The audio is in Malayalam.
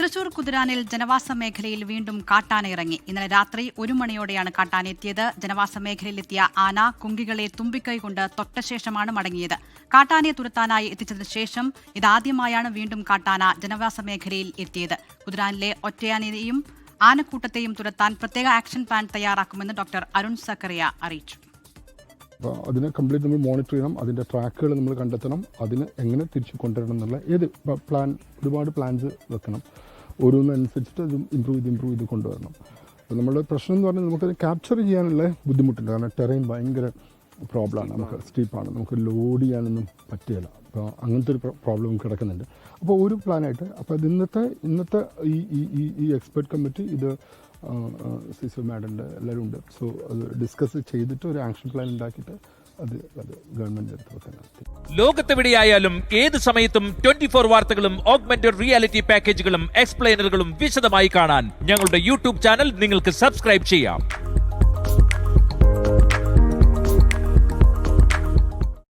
തൃശൂർ കുതിരാനിൽ ജനവാസ മേഖലയിൽ വീണ്ടും കാട്ടാന ഇറങ്ങി ഇന്നലെ രാത്രി ഒരു മണിയോടെയാണ് കാട്ടാന എത്തിയത് ജനവാസ മേഖലയിലെത്തിയ ആന കുങ്കികളെ തുമ്പിക്കൈ കൊണ്ട് തൊട്ടശേഷമാണ് മടങ്ങിയത്. കാട്ടാനയെ തുരത്താനായി എത്തിച്ചതിനു ശേഷം ഇതാദ്യമായാണ് വീണ്ടും കാട്ടാന ജനവാസ മേഖലയിൽ എത്തിയത്. കുതിരാനിലെ ഒറ്റയാനയെയും ആനക്കൂട്ടത്തെയും തുരത്താൻ പ്രത്യേക ആക്ഷൻ പ്ലാൻ തയ്യാറാക്കുമെന്ന് ഡോക്ടർ അരുൺ സക്കറിയ അറിയിച്ചു. അപ്പോൾ അതിനെ കംപ്ലീറ്റ് നമ്മൾ മോണിറ്റർ ചെയ്യണം. അതിന്റെ ട്രാക്കുകൾ നമ്മൾ കണ്ടെത്തണം. അതിന് എങ്ങനെ തിരിച്ചു കൊണ്ടുവരണം എന്നുള്ള ഏത് പ്ലാൻ ഒരുപാട് പ്ലാൻസ് വെക്കണം. ഓരോന്നനുസരിച്ചിട്ട് അത് ഇമ്പ്രൂവ് ചെയ്ത് ഇമ്പ്രൂവ് ചെയ്ത് കൊണ്ടുവരണം. അപ്പോൾ നമ്മുടെ പ്രശ്നം എന്ന് പറഞ്ഞാൽ നമുക്കത് ക്യാപ്ചർ ചെയ്യാനുള്ള ബുദ്ധിമുട്ടുണ്ട് കാരണം ടെറൈൻ ഭയങ്കര പ്രോബ്ലമാണ് നമുക്ക് സ്റ്റീപ്പാണ് നമുക്ക് ലോഡ് ചെയ്യാനൊന്നും പറ്റുകയില്ല അപ്പോൾ അങ്ങനത്തെ ഒരു പ്രോബ്ലം കിടക്കുന്നുണ്ട്. അപ്പോൾ ഒരു പ്ലാനായിട്ട് അപ്പോൾ ഇന്നത്തെ ഇന്നത്തെ ഈ ഈ ഈ എക്സ്പെർട്ട് കമ്മിറ്റി ഇത് സിസു മാഡന്റെ എല്ലാവരും ഉണ്ട്. സോ അത് ഡിസ്കസ് ചെയ്തിട്ട് ഒരു ആക്ഷൻ പ്ലാൻ ഉണ്ടാക്കിയിട്ട് അത് ലോകത്തെവിടെയായാലും ഏത് സമയത്തും ട്വന്റി ഫോർ വാർത്തകളും ഓഗ്മെന്റഡ് റിയാലിറ്റി പാക്കേജുകളും എക്സ്പ്ലെയിനറുകളും വിശദമായി കാണാൻ ഞങ്ങളുടെ യൂട്യൂബ് ചാനൽ നിങ്ങൾക്ക് സബ്സ്ക്രൈബ് ചെയ്യാം.